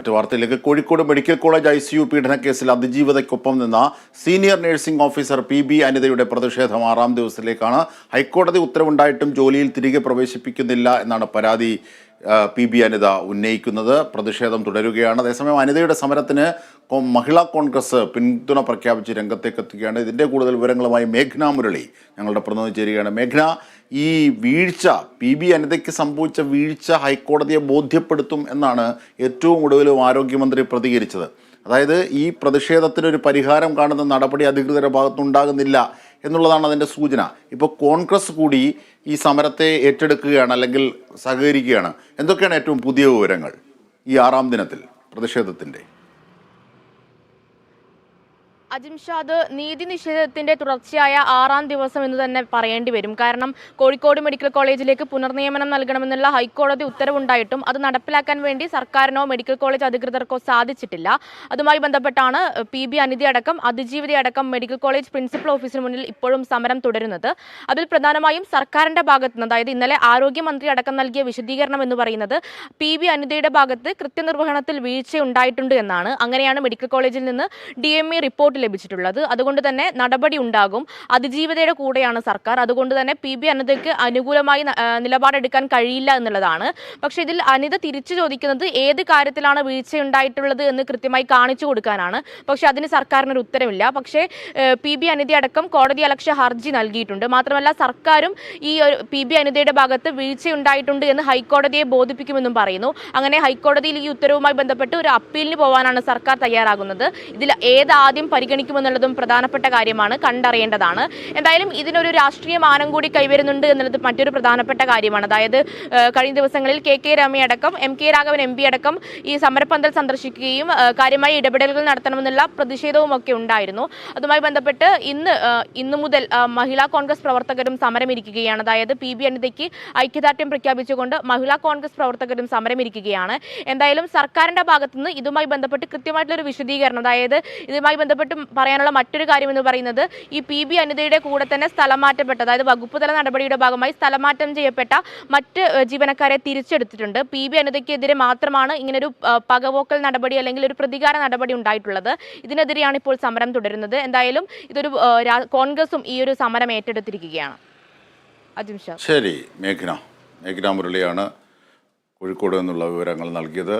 മറ്റു വാർത്തയിലേക്ക് Kozhikode medical college I C U പീഡനക്കേസിൽ അതിജീവതയ്ക്കൊപ്പം നിന്ന senior nursing officer P B അനിതയുടെ പ്രതിഷേധം ആറാം ദിവസത്തിലേക്കാണ്. ഹൈക്കോടതി ഉത്തരവുണ്ടായിട്ടും ജോലിയിൽ തിരികെ പ്രവേശിപ്പിക്കുന്നില്ല എന്നാണ് പരാതി. പി ബി അനിത ഉന്നയിക്കുന്നത്. പ്രതിഷേധം തുടരുകയാണ്. അതേസമയം അനിതയുടെ സമരത്തിന് മഹിളാ കോൺഗ്രസ് പിന്തുണ പ്രഖ്യാപിച്ച് രംഗത്തേക്ക് എത്തുകയാണ്. ഇതിന്റെ കൂടുതൽ വിവരങ്ങളുമായി മേഘ്ന മുരളി ഞങ്ങളുടെ പ്രതിനിധി ചേരുകയാണ്. മേഘ്ന ഈ വീഴ്ച പി ബി അനിതയ്ക്ക് സംഭവിച്ച വീഴ്ച ഹൈക്കോടതിയെ ബോധ്യപ്പെടുത്തും എന്നാണ് ഏറ്റവും ഒടുവിലും ആരോഗ്യമന്ത്രി പ്രതികരിച്ചത്. അതായത് ഈ പ്രതിഷേധത്തിനൊരു പരിഹാരം കാണുന്ന നടപടി അധികൃതരുടെ ഭാഗത്തുനിന്നുണ്ടാകുന്നില്ല എന്നുള്ളതാണ് അതിന്റെ സൂചന. ഇപ്പോൾ കോൺഗ്രസ് കൂടി ഈ സമരത്തെ ഏറ്റെടുക്കുകയാണ് അല്ലെങ്കിൽ സഹകരിക്കുകയാണ്. എന്തൊക്കെയാണ് ഏറ്റവും പുതിയ വിവരങ്ങൾ ഈ ആറാം ദിനത്തിൽ പ്രതിഷേധത്തിന്റെ അജിംഷാദ് നീതി നിഷേധത്തിന്റെ തുടർച്ചയായ ആറാം ദിവസം എന്ന് തന്നെ പറയേണ്ടി വരും. കാരണം കോഴിക്കോട് മെഡിക്കൽ കോളേജിലേക്ക് പുനർനിയമനം നൽകണമെന്നുള്ള ഹൈക്കോടതി ഉത്തരവുണ്ടായിട്ടും അത് നടപ്പിലാക്കാൻ വേണ്ടി സർക്കാരിനോ മെഡിക്കൽ കോളേജ് അധികൃതർക്കോ സാധിച്ചിട്ടില്ല. അതുമായി ബന്ധപ്പെട്ടാണ് പി. ബി. അനിതി അടക്കം അതിജീവിത അടക്കം മെഡിക്കൽ കോളേജ് പ്രിൻസിപ്പൽ ഓഫീസിന് മുന്നിൽ ഇപ്പോഴും സമരം തുടരുന്നത്. അതിൽ പ്രധാനമായും സർക്കാരിന്റെ ഭാഗത്ത് നിന്ന് അതായത് ഇന്നലെ ആരോഗ്യമന്ത്രി അടക്കം നൽകിയ വിശദീകരണം എന്ന് പറയുന്നത് പി. ബി. അനിതയുടെ ഭാഗത്ത് കൃത്യനിർവഹണത്തിൽ വീഴ്ച ഉണ്ടായിട്ടുണ്ട് എന്നാണ്. അങ്ങനെയാണ് മെഡിക്കൽ കോളേജിൽ നിന്ന് ഡി. എം. ഇ ലഭിച്ചിട്ടുള്ളത്. അതുകൊണ്ട് തന്നെ നടപടി ഉണ്ടാകും. അതിജീവതയുടെ കൂടെയാണ് സർക്കാർ. അതുകൊണ്ട് തന്നെ പി. ബി. അനിതയ്ക്ക് അനുകൂലമായി നിലപാടെടുക്കാൻ കഴിയില്ല എന്നുള്ളതാണ്. പക്ഷേ ഇതിൽ അനിത തിരിച്ചു ചോദിക്കുന്നത് ഏത് കാര്യത്തിലാണ് വീഴ്ച ഉണ്ടായിട്ടുള്ളത് എന്ന് കൃത്യമായി കാണിച്ചു കൊടുക്കാനാണ്. പക്ഷെ അതിന് സർക്കാരിനൊരു ഉത്തരവില്ല. പക്ഷേ പി. ബി. അനിത അടക്കം കോടതി അലക്ഷ്യ ഹർജി നൽകിയിട്ടുണ്ട്. മാത്രമല്ല സർക്കാരും ഈ ഒരു പി. ബി. അനിതയുടെ ഭാഗത്ത് വീഴ്ച ഉണ്ടായിട്ടുണ്ട് എന്ന് ഹൈക്കോടതിയെ ബോധിപ്പിക്കുമെന്നും പറയുന്നു. അങ്ങനെ ഹൈക്കോടതിയിൽ ഈ ഉത്തരവുമായി ബന്ധപ്പെട്ട് ഒരു അപ്പീലിന് പോകാനാണ് സർക്കാർ തയ്യാറാകുന്നത്. ഇതിൽ ഏതാദ്യം ആദ്യം പരിഗണിക്കുമെന്നുള്ളതും പ്രധാനപ്പെട്ട കാര്യമാണ് കണ്ടറിയേണ്ടതാണ്. എന്തായാലും ഇതിനൊരു രാഷ്ട്രീയ മാനം കൂടി കൈവരുന്നുണ്ട് എന്നുള്ളത് മറ്റൊരു പ്രധാനപ്പെട്ട കാര്യമാണ്. അതായത് കഴിഞ്ഞ ദിവസങ്ങളിൽ K K രമയടക്കം M K Raghavan M P അടക്കം ഈ സമരപ്പന്തൽ സന്ദർശിക്കുകയും കാര്യമായി ഇടപെടലുകൾ നടത്തണമെന്നുള്ള പ്രതിഷേധവും ഒക്കെ ഉണ്ടായിരുന്നു. അതുമായി ബന്ധപ്പെട്ട് ഇന്ന് ഇന്നു മുതൽ മഹിളാ കോൺഗ്രസ് പ്രവർത്തകരും സമരമിരിക്കുകയാണ്. അതായത് പി ബി അനിതയ്ക്ക് ഐക്യദാർഢ്യം പ്രഖ്യാപിച്ചുകൊണ്ട് മഹിളാ കോൺഗ്രസ് പ്രവർത്തകരും സമരമിരിക്കുകയാണ്. എന്തായാലും സർക്കാരിന്റെ ഭാഗത്തുനിന്ന് ഇതുമായി ബന്ധപ്പെട്ട് കൃത്യമായിട്ടുള്ള ഒരു വിശദീകരണം അതായത് ഇതുമായി ബന്ധപ്പെട്ട് പറയാനുള്ള മറ്റൊരു കാര്യം എന്ന് പറയുന്നത് ഈ പി ബി അനിതയുടെ കൂടെ തന്നെ സ്ഥലം മാറ്റപ്പെട്ട അതായത് വകുപ്പ് തല നടപടിയുടെ ഭാഗമായി സ്ഥലമാറ്റം ചെയ്യപ്പെട്ട മറ്റ് ജീവനക്കാരെ തിരിച്ചെടുത്തിട്ടുണ്ട്. പി ബി അനിതയ്ക്കെതിരെ മാത്രമാണ് ഇങ്ങനൊരു പകവോക്കൽ നടപടി അല്ലെങ്കിൽ ഒരു പ്രതികാര നടപടി ഉണ്ടായിട്ടുള്ളത്. ഇതിനെതിരെയാണ് ഇപ്പോൾ സമരം തുടരുന്നത്. എന്തായാലും ഇതൊരു കോൺഗ്രസും ഈ ഒരു സമരം ഏറ്റെടുത്തിരിക്കുകയാണ്. ശരി മേഘ്ന. മേഘ്ന മുരളിയാണ് കോഴിക്കോട് നിന്നുള്ള വിവരങ്ങൾ നൽകിയത്.